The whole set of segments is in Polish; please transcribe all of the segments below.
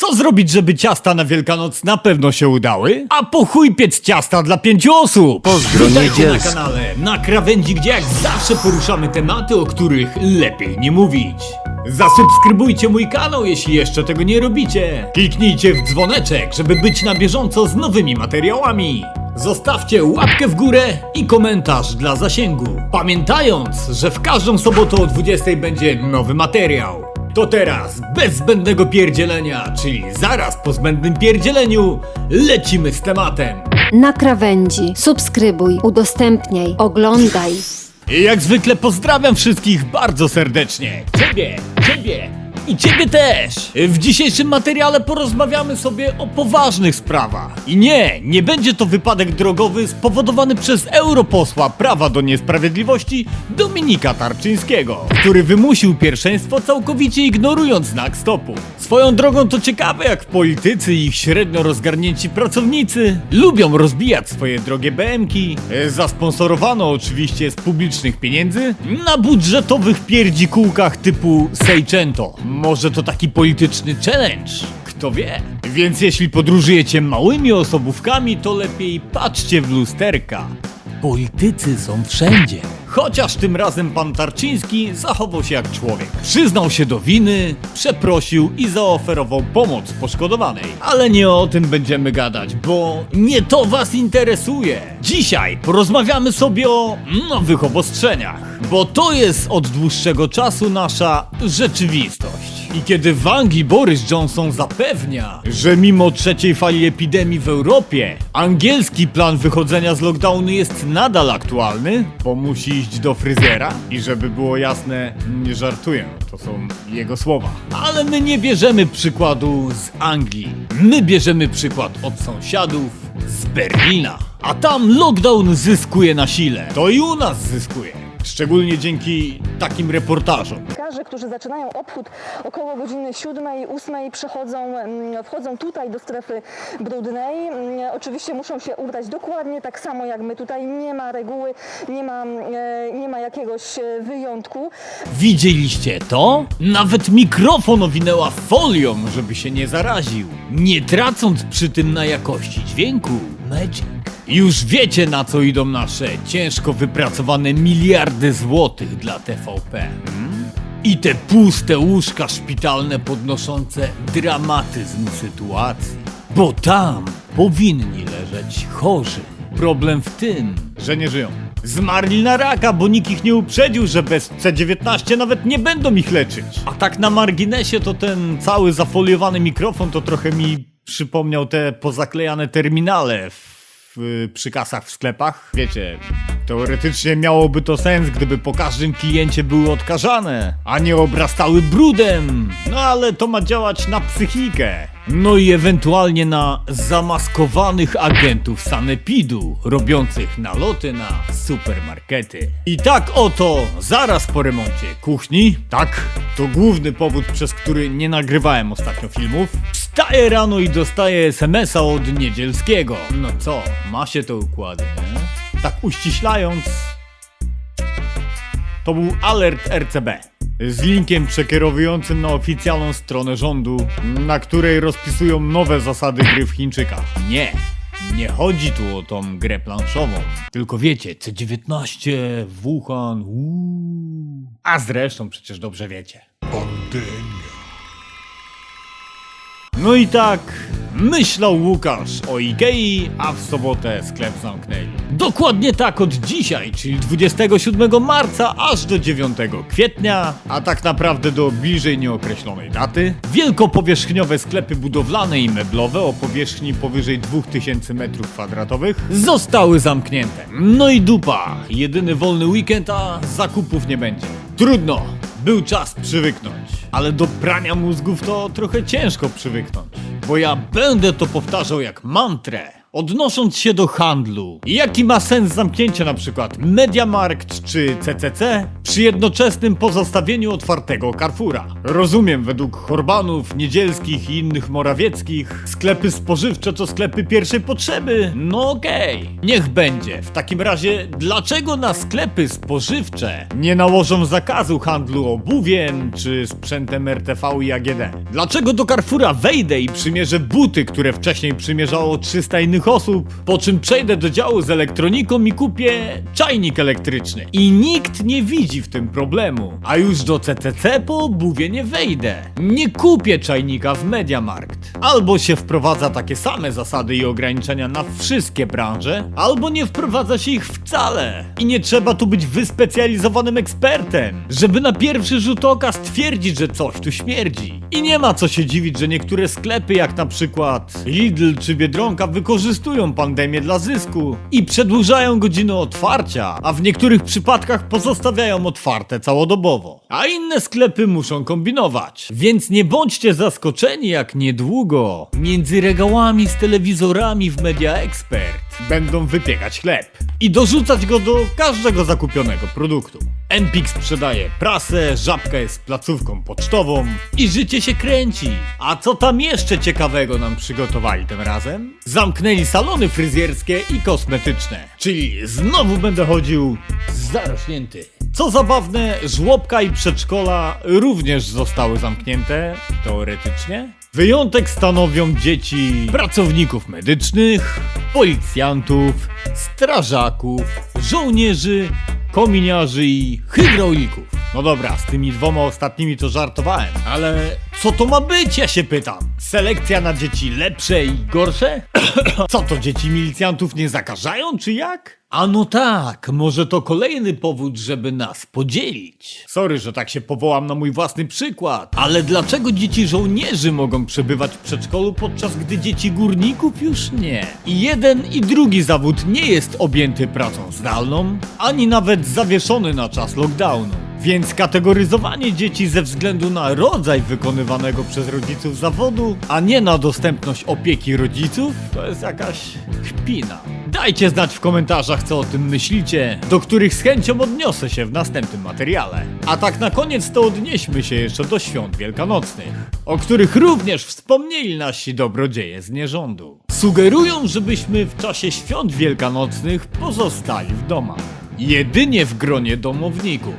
Co zrobić, żeby ciasta na Wielkanoc na pewno się udały? A po chuj piec ciasta dla pięciu osób! Pozdro Witajcie na kanale Na Krawędzi, gdzie jak zawsze poruszamy tematy, o których lepiej nie mówić. Zasubskrybujcie mój kanał, jeśli jeszcze tego nie robicie. Kliknijcie w dzwoneczek, żeby być na bieżąco z nowymi materiałami. Zostawcie łapkę w górę i komentarz dla zasięgu. Pamiętając, że w każdą sobotę o 20 będzie nowy materiał. To teraz, bez zbędnego pierdzielenia, czyli zaraz po zbędnym pierdzieleniu, lecimy z tematem. Na krawędzi. Subskrybuj, udostępniaj, oglądaj. I jak zwykle pozdrawiam wszystkich bardzo serdecznie. Ciebie, ciebie i ciebie też. W dzisiejszym materiale porozmawiamy sobie o poważnych sprawach. I nie, nie będzie to wypadek drogowy spowodowany przez europosła Prawa do Niesprawiedliwości Dominika Tarczyńskiego, który wymusił pierwszeństwo całkowicie ignorując znak stopu. Swoją drogą to ciekawe jak politycy i ich średnio rozgarnięci pracownicy lubią rozbijać swoje drogie BMki, zasponsorowano oczywiście z publicznych pieniędzy, na budżetowych pierdzikółkach typu Seicento. Może to taki polityczny challenge? Kto wie? Więc jeśli podróżujecie małymi osobówkami, to lepiej patrzcie w lusterka. Politycy są wszędzie. Chociaż tym razem pan Tarczyński zachował się jak człowiek. Przyznał się do winy, przeprosił i zaoferował pomoc poszkodowanej. Ale nie o tym będziemy gadać, bo nie to was interesuje. Dzisiaj porozmawiamy sobie o nowych obostrzeniach, bo to jest od dłuższego czasu nasza rzeczywistość. I kiedy w Anglii Boris Johnson zapewnia, że mimo trzeciej fali epidemii w Europie, angielski plan wychodzenia z lockdownu jest nadal aktualny, bo musi iść do fryzjera i żeby było jasne, nie żartuję, to są jego słowa. Ale my nie bierzemy przykładu z Anglii. My bierzemy przykład od sąsiadów z Berlina. A tam lockdown zyskuje na sile. To i u nas zyskuje. Szczególnie dzięki takim reportażom. Dziennikarze, którzy zaczynają obchód około godziny 7, 8 przychodzą, mm, wchodzą tutaj do strefy brudnej. Mm, Oczywiście muszą się ubrać dokładnie tak samo jak my. Tutaj nie ma reguły, nie ma, e, nie ma jakiegoś e, wyjątku. Widzieliście to? Nawet mikrofon owinęła folią, żeby się nie zaraził, nie tracąc przy tym na jakości dźwięku. Magic. Już wiecie na co idą nasze ciężko wypracowane miliardy złotych dla TVP. I te puste łóżka szpitalne podnoszące dramatyzm sytuacji. Bo tam powinni leżeć chorzy. Problem w tym, że nie żyją. Zmarli na raka, bo nikt ich nie uprzedził, że bez C19 nawet nie będą ich leczyć. A tak na marginesie to ten cały zafoliowany mikrofon to trochę mi przypomniał te pozaklejane terminale w, w, przy kasach w sklepach. Wiecie, teoretycznie miałoby to sens, gdyby po każdym kliencie były odkażane, a nie obrastały brudem. No ale to ma działać na psychikę. No i ewentualnie na zamaskowanych agentów sanepidu, robiących naloty na supermarkety. I tak oto, zaraz po remoncie kuchni, tak, to główny powód, przez który nie nagrywałem ostatnio filmów, wstaję rano i dostaję SMS-a od Niedzielskiego. No co, ma się to układy, nie? Tak uściślając, to był alert RCB. Z linkiem przekierowującym na oficjalną stronę rządu, na której rozpisują nowe zasady gry w Chińczykach. Nie, nie chodzi tu o tą grę planszową. Tylko wiecie, C19, Wuhan, uuu. A zresztą przecież dobrze wiecie. No i tak myślał Łukasz o Ikei, a w sobotę sklep zamknęli. Dokładnie tak od dzisiaj, czyli 27 marca aż do 9 kwietnia, a tak naprawdę do bliżej nieokreślonej daty, wielkopowierzchniowe sklepy budowlane i meblowe o powierzchni powyżej 2000 m2 zostały zamknięte. No i dupa, jedyny wolny weekend, a zakupów nie będzie. Trudno, był czas przywyknąć, ale do prania mózgów to trochę ciężko przywyknąć, bo ja będę to powtarzał jak mantrę. Odnosząc się do handlu, jaki ma sens zamknięcie na przykład Mediamarkt czy CCC? przy jednoczesnym pozostawieniu otwartego Carrefoura. Rozumiem, według Horbanów, Niedzielskich i innych Morawieckich, sklepy spożywcze to sklepy pierwszej potrzeby. No okej, niech będzie. W takim razie, dlaczego na sklepy spożywcze nie nałożą zakazu handlu obuwiem czy sprzętem RTV i AGD? Dlaczego do Carrefoura wejdę i przymierzę buty, które wcześniej przymierzało 300 innych osób, po czym przejdę do działu z elektroniką i kupię czajnik elektryczny. I nikt nie widzi w tym problemu. A już do CCC po obuwie nie wejdę. Nie kupię czajnika w Mediamarkt. Albo się wprowadza takie same zasady i ograniczenia na wszystkie branże, albo nie wprowadza się ich wcale. I nie trzeba tu być wyspecjalizowanym ekspertem, żeby na pierwszy rzut oka stwierdzić, że coś tu śmierdzi. I nie ma co się dziwić, że niektóre sklepy, jak na przykład Lidl czy Biedronka, wykorzystują pandemię dla zysku i przedłużają godziny otwarcia, a w niektórych przypadkach pozostawiają otwarte całodobowo. A inne sklepy muszą kombinować. Więc nie bądźcie zaskoczeni, jak niedługo między regałami z telewizorami w Media Expert będą wypiekać chleb i dorzucać go do każdego zakupionego produktu. Empik sprzedaje prasę, żabka jest placówką pocztową i życie się kręci. A co tam jeszcze ciekawego nam przygotowali tym razem? Zamknęli salony fryzjerskie i kosmetyczne. Czyli znowu będę chodził zarośnięty. Co zabawne, żłobka i przedszkola również zostały zamknięte, teoretycznie. Wyjątek stanowią dzieci pracowników medycznych, policjantów, strażaków, żołnierzy, kominiarzy i hydraulików. No dobra, z tymi dwoma ostatnimi to żartowałem, ale co to ma być, ja się pytam? Selekcja na dzieci lepsze i gorsze? Co to, dzieci milicjantów nie zakażają, czy jak? A no tak, może to kolejny powód, żeby nas podzielić. Sorry, że tak się powołam na mój własny przykład, ale dlaczego dzieci żołnierzy mogą przebywać w przedszkolu, podczas gdy dzieci górników już nie? I jeden i drugi zawód nie jest objęty pracą zdalną, ani nawet zawieszony na czas lockdownu. Więc kategoryzowanie dzieci ze względu na rodzaj wykonywanego przez rodziców zawodu, a nie na dostępność opieki rodziców, to jest jakaś kpina. Dajcie znać w komentarzach, co o tym myślicie, do których z chęcią odniosę się w następnym materiale. A tak na koniec to odnieśmy się jeszcze do świąt wielkanocnych, o których również wspomnieli nasi dobrodzieje z nierządu. Sugerują, żebyśmy w czasie świąt wielkanocnych pozostali w domach. Jedynie w gronie domowników.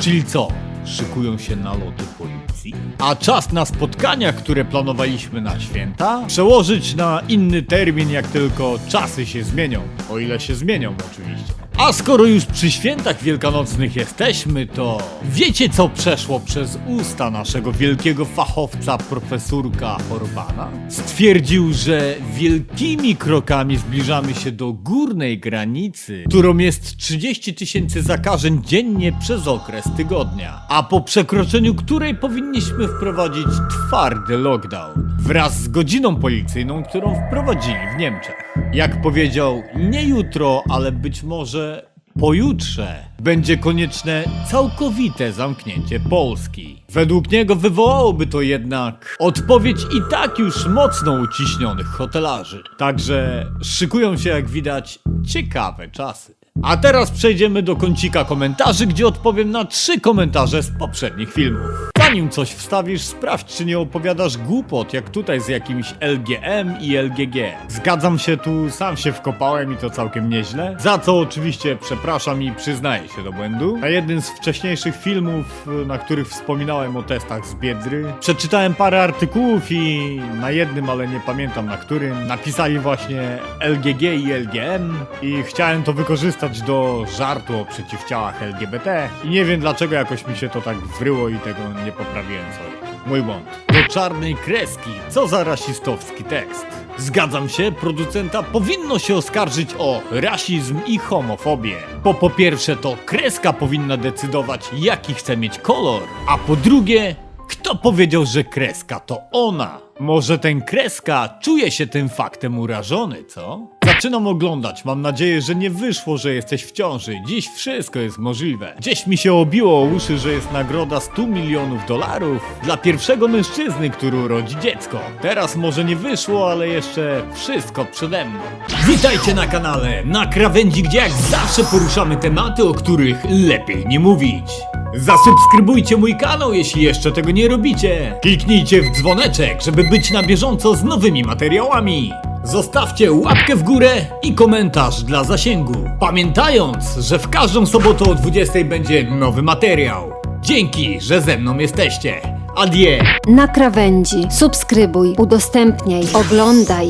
Czyli co? Szykują się naloty policji? A czas na spotkania, które planowaliśmy na święta, przełożyć na inny termin, jak tylko czasy się zmienią. O ile się zmienią, oczywiście. A skoro już przy świętach wielkanocnych jesteśmy, to wiecie co przeszło przez usta naszego wielkiego fachowca profesurka Orbana? Stwierdził, że wielkimi krokami zbliżamy się do górnej granicy, którą jest 30 tysięcy zakażeń dziennie przez okres tygodnia, a po przekroczeniu której powinniśmy wprowadzić twardy lockdown wraz z godziną policyjną, którą wprowadzili w Niemczech. Jak powiedział, nie jutro, ale być może Pojutrze będzie konieczne całkowite zamknięcie Polski. Według niego wywołałoby to jednak odpowiedź i tak już mocno uciśnionych hotelarzy. Także szykują się, jak widać, ciekawe czasy. A teraz przejdziemy do kącika komentarzy, gdzie odpowiem na trzy komentarze z poprzednich filmów. Zanim coś wstawisz, sprawdź, czy nie opowiadasz głupot, jak tutaj z jakimś LGM i LGG. Zgadzam się tu, sam się wkopałem i to całkiem nieźle. Za co oczywiście przepraszam i przyznaję się do błędu. Na jednym z wcześniejszych filmów, na których wspominałem o testach z Biedry, przeczytałem parę artykułów i na jednym, ale nie pamiętam na którym, napisali właśnie LGG i LGM i chciałem to wykorzystać do żartu o przeciwciałach LGBT i nie wiem dlaczego jakoś mi się to tak wryło i tego nie poprawiłem sobie. Mój błąd. Do czarnej kreski. Co za rasistowski tekst. Zgadzam się, producenta powinno się oskarżyć o rasizm i homofobię. Bo po pierwsze to kreska powinna decydować jaki chce mieć kolor, a po drugie kto powiedział, że kreska to ona? Może ten kreska czuje się tym faktem urażony, co? Zaczynam oglądać, mam nadzieję, że nie wyszło, że jesteś w ciąży. Dziś wszystko jest możliwe. Gdzieś mi się obiło o uszy, że jest nagroda 100 milionów dolarów dla pierwszego mężczyzny, który urodzi dziecko. Teraz może nie wyszło, ale jeszcze wszystko przede mną. Witajcie na kanale, na krawędzi, gdzie jak zawsze poruszamy tematy, o których lepiej nie mówić. Zasubskrybujcie mój kanał, jeśli jeszcze tego nie robicie. Kliknijcie w dzwoneczek, żeby być na bieżąco z nowymi materiałami. Zostawcie łapkę w górę i komentarz dla zasięgu. Pamiętając, że w każdą sobotę o 20 będzie nowy materiał. Dzięki, że ze mną jesteście. Adie! Na krawędzi. Subskrybuj, udostępniaj, oglądaj.